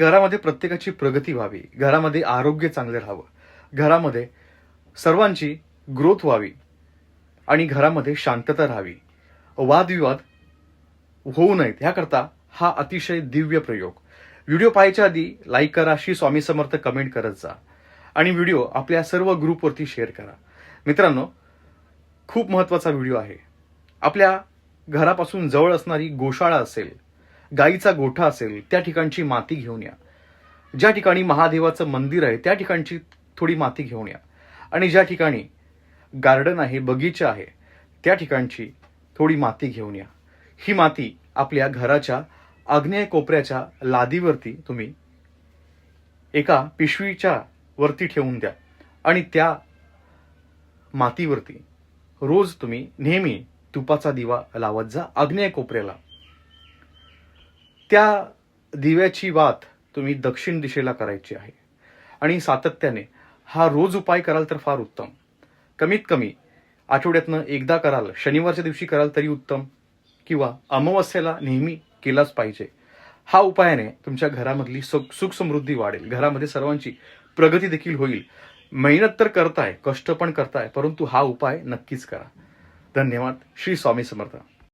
घरामध्ये प्रत्येकाची प्रगती व्हावी. घरामध्ये आरोग्य चांगले राहावं. घरामध्ये सर्वांची ग्रोथ व्हावी आणि घरामध्ये शांतता राहावी. वादविवाद होऊ नयेत. ह्याकरता हा अतिशय दिव्य प्रयोग. व्हिडिओ पाहायच्या आधी लाईक करा श्री स्वामी समर्थ कमेंट करत जा. आणि व्हिडिओ आपल्या सर्व ग्रुपवरती शेअर करा. मित्रांनो खूप महत्त्वाचा व्हिडिओ आहे. आपल्या घरापासून जवळ असणारी गोशाळा असेल गाईचा गोठा असेल त्या ठिकाणची माती घेऊन या. ज्या ठिकाणी महादेवाचं मंदिर आहे त्या ठिकाणची थोडी माती घेऊन या. आणि ज्या ठिकाणी गार्डन आहे बगीचा आहे त्या ठिकाणची थोडी माती घेऊन या. ही माती आपल्या घराच्या आग्नेय कोपऱ्याच्या लादीवरती तुम्ही एका पिशवीच्या वरती ठेवून द्या. आणि त्या मातीवरती रोज तुम्ही नेहमी तुपाचा दिवा लावत जा आग्नेय कोपऱ्याला. त्या दिव्याची वात तुम्ही दक्षिण दिशेला करायची आहे. आणि सातत्याने हा रोज उपाय कराल तर फार उत्तम. कमीत कमी आठवड्यातनं एकदा कराल शनिवारच्या दिवशी कराल तरी उत्तम. किंवा अमावस्येला नेहमी केलाच पाहिजे. हा उपायाने तुमच्या घरामधली सुख सुखसमृद्धी वाढेल. घरामध्ये सर्वांची प्रगती देखील होईल. मेहनत तर करताय कष्ट पण करताय परंतु हा उपाय नक्कीच करा. धन्यवाद. श्री स्वामी समर्थ.